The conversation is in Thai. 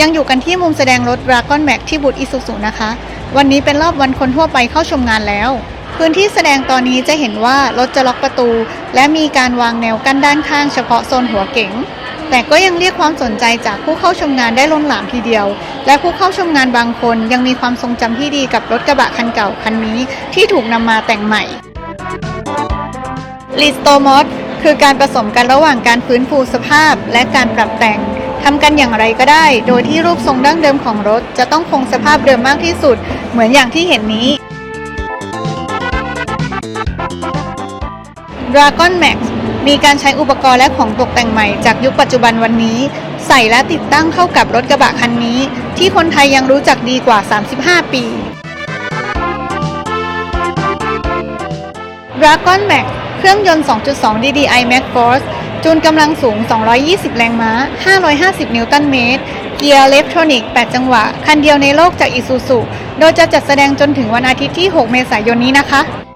ยังอยู่กันที่มุมแสดงรถ Dragon Max ที่บูธอิสุสุนะคะ วันนี้เป็นรอบวันคนทั่วไปเข้าชมงานแล้ว พื้นที่แสดงตอนนี้จะเห็นว่ารถจะล็อกประตู และมีการวางแนวกั้นด้านข้างเฉพาะโซนหัวเก๋ง แต่ก็ยังเรียกความสนใจจากผู้เข้าชมงานได้ล้นหลามทีเดียว และผู้เข้าชมงานบางคนยังมีความทรงจำที่ดีกับรถกระบะคันเก่าคันนี้ที่ถูกนำมาแต่งใหม่รีสโตมอสคือการผสมกันระหว่างการฟื้นฟูสภาพ และการปรับแต่ง ทำกันอย่างไรก็ได้ โดยที่รูปทรงดั้งเดิมของรถ จะต้องคงสภาพเดิมมากที่สุด เหมือนอย่างที่เห็นนี้ Dragon Max มีการใช้อุปกรณ์และของตกแต่งใหม่จากยุคปัจจุบันวันนี้ ใส่และติดตั้งเข้ากับรถกระบะคันนี้ ที่คนไทยยังรู้จักดีกว่า 35 ปี Dragon Max เครื่องยนต์ 2.2 DDI Max Force จูนกำลังสูง 220 แรงม้า 550 นิวตันเมตร เกียร์อิเล็กทรอนิกส์8จังหวะ คันเดียวในโลกจากอิซูซุ โดยจะจัดแสดงจนถึงวันอาทิตย์ที่ 6 เมษายนนี้นะคะ